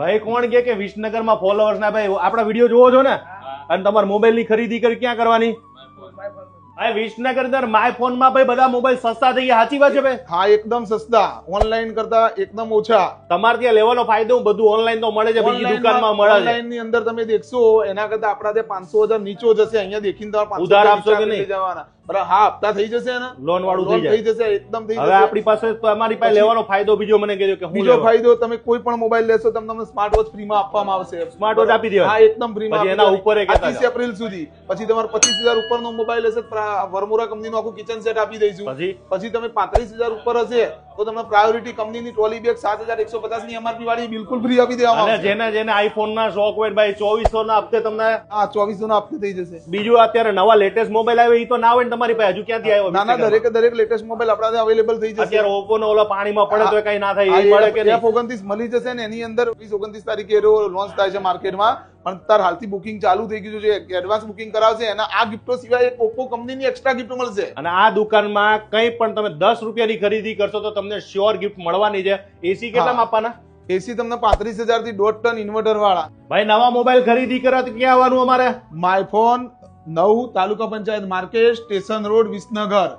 ભાઈ કોણ કે કે વિસનગરમાં ફોલોવર્સ ના ભાઈ? આપણા વીડિયો જોવો છો ને? અને તમારે મોબાઈલની ખરીદી કરી ક્યાં કરવાની? ભાઈ વિસનગર અંદર માય ફોનમાં ભાઈ બધા મોબાઈલ સસ્તા થઈ ગયા. સાચી વાત છે ભાઈ? હા એકદમ સસ્તા. ઓનલાઈન કરતા એકદમ ઓછા. તમારે ત્યાં લેવાનો ફાયદો બધું ઓનલાઈન તો મળે છે બીજી દુકાનમાં મળે છે. ઓનલાઈનની અંદર તમે દેખશો એના કરતા આપણા તે પાંચસો હજાર નીચો જશે અહીંયા દેખીને તમારે ઉધાર આપશો કે નહીં? જવાના બરાબર હા હપ્તા થઈ જશે ને લોન વાળું થઈ જાય. થઈ જશે એકદમ થઈ હવે જશે. આપણી પાસે તમારી પાસે લેવાનો ફાયદો બીજો મને કહેજો કે હું બીજો ફાયદો તમે કોઈ પણ મોબાઈલ લેશો તમને તમને સ્માર્ટ વોચ ફ્રીમાં આપવામાં આવશે. સ્માર્ટ વોચ આપી દેવા હા એકદમ ફ્રીમાં એના ઉપર એ કહેતા ત્રીસ એપ્રિલ સુધી. પછી તમારે પચીસ હજાર ઉપરનો મોબાઈલ હશે તો વર્મોરા કંપનીનું આખું કિચન સેટ આપી દઈશું. પછી? પછી તમે પાંત્રીસ હજાર ઉપર હશે. તો તમને પ્રાયોરિટી કંપનીની ટ્રોલી બેગ સાત હજાર એકસો પચાસની એમઆરપી વાળી બિલકુલ ફ્રી આપી દેવામાં અને જેને જેને આઈફોન ના શોખ હોય ભાઈ ચોવીસો ના હપ્તે તમને હા ચોવીસો ના હપ્તે થઈ જશે. બીજું અત્યારે નવા લેટેસ્ટ મોબાઈલ આવે એ તો ના હોય ને તમારી પાસે હજુ ક્યાંથી આવ્યો? ના ના વિસનગરમાં? દરેક લેટેસ્ટ મોબાઈલ આપણા અવેલેબલ થઈ જશે. અત્યારે ઓપ્પો નો ઓલા પાણીમાં પડે તો કઈ ના થાય એ મળે કે એફ ઓગણત્રીસ મળી જશે ને એની અંદર વીસ ઓગણત્રીસ તારીખે લોન્ચ થાય છે માર્કેટમાં પણ તાર હાલથી બુકિંગ ચાલુ થઈ ગયું છે એડવાન્સ બુકિંગ કરાવશે અને આ ગિફ્ટો સિવાય ઓપ્પો કંપનીની એક્સ્ટ્રા ગિફ્ટ મળશે. અને આ દુકાનમાં કંઈ પણ તમે દસ રૂપિયાની ખરીદી કરશો તો તમને શ્યોર ગિફ્ટ મળવાની છે. એસી કેટલામાં. આપવાના? એસી તમને પાંત્રીસ હજારથી દોઢ ટન ઇન્વર્ટર વાળા ભાઈ નવા મોબાઈલ ખરીદી કરો તો ક્યાં આવવાનું અમારે? માયફોન નવ taluka panchayat market station road Visnagar.